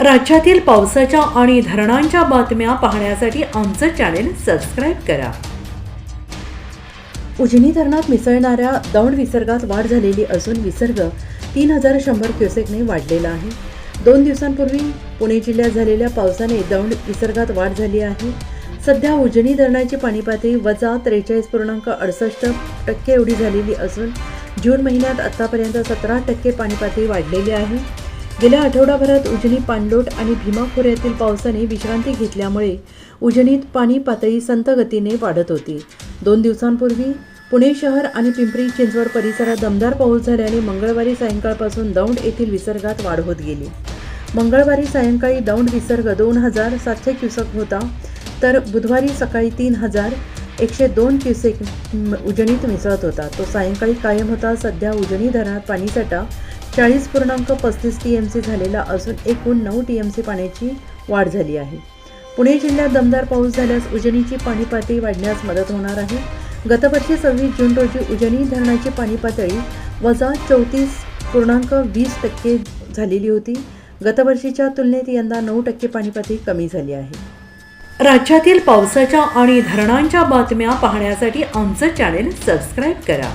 राज्यातील पावसाच्या आणि धरणांच्या बातम्या पाहण्यासाठी आमचं चॅनेल सबस्क्राईब करा. उजनी धरणात मिसळणाऱ्या दौंड विसर्गात वाढ झालेली असून विसर्ग तीन हजार शंभर क्युसेकने वाढलेला आहे. दोन दिवसांपूर्वी पुणे जिल्ह्यात झालेल्या पावसाने दौंड विसर्गात वाढ झाली आहे. सध्या उजनी धरणाची पाणी पातळी वजा त्रेचाळीस पूर्णांक अडसष्ट टक्के एवढी झालेली असून जून महिन्यात आतापर्यंत सतरा टक्के पाणी पातळी वाढलेली आहे. गेल्या आठवडाभरात उजनी पाणलोट आणि भीमा खोऱ्यातील पावसाने विश्रांती घेतल्यामुळे उजनीत पाणी पातळी संत गतीने वाढत होती. दोन दिवसांपूर्वी पुणे शहर आणि पिंपरी चिंचवड परिसरात दमदार पाऊस झाल्याने मंगळवारी सायंकाळपासून दौंड येथील विसर्गात वाढ होत गेली. मंगळवारी सायंकाळी दौंड विसर्ग दोन हजार सातशे क्युसेक होता तर बुधवारी सकाळी तीन हजार एकशे दोन क्युसेक उजनीत मिसळत होता. तो सायंकाळी कायम होता सध्या उजनी धरणात पाणीसाठा चाळीस पूर्णांक पस्तीस टी एम सी झालेला असून एकूण नऊ टी एम सी पाण्याची वाढ झाली आहे. पुणे जिल्ह्यात दमदार पाऊस झाल्यास उजनीची पाणी पातळी वाढण्यास मदत होणार आहे. गतवर्षी सव्वीस जून रोजी उजनी धरणाची पाणी पातळी वजा चौतीस पूर्णांक वीस टक्के झालेली होती. गतवर्षीच्या तुलनेत यंदा नऊ टक्के पाणी पातळी कमी झाली आहे. राज्यातील पावसाच्या आणि धरणांच्या बातम्या पाहण्यासाठी आमचं चॅनेल सबस्क्राईब करा.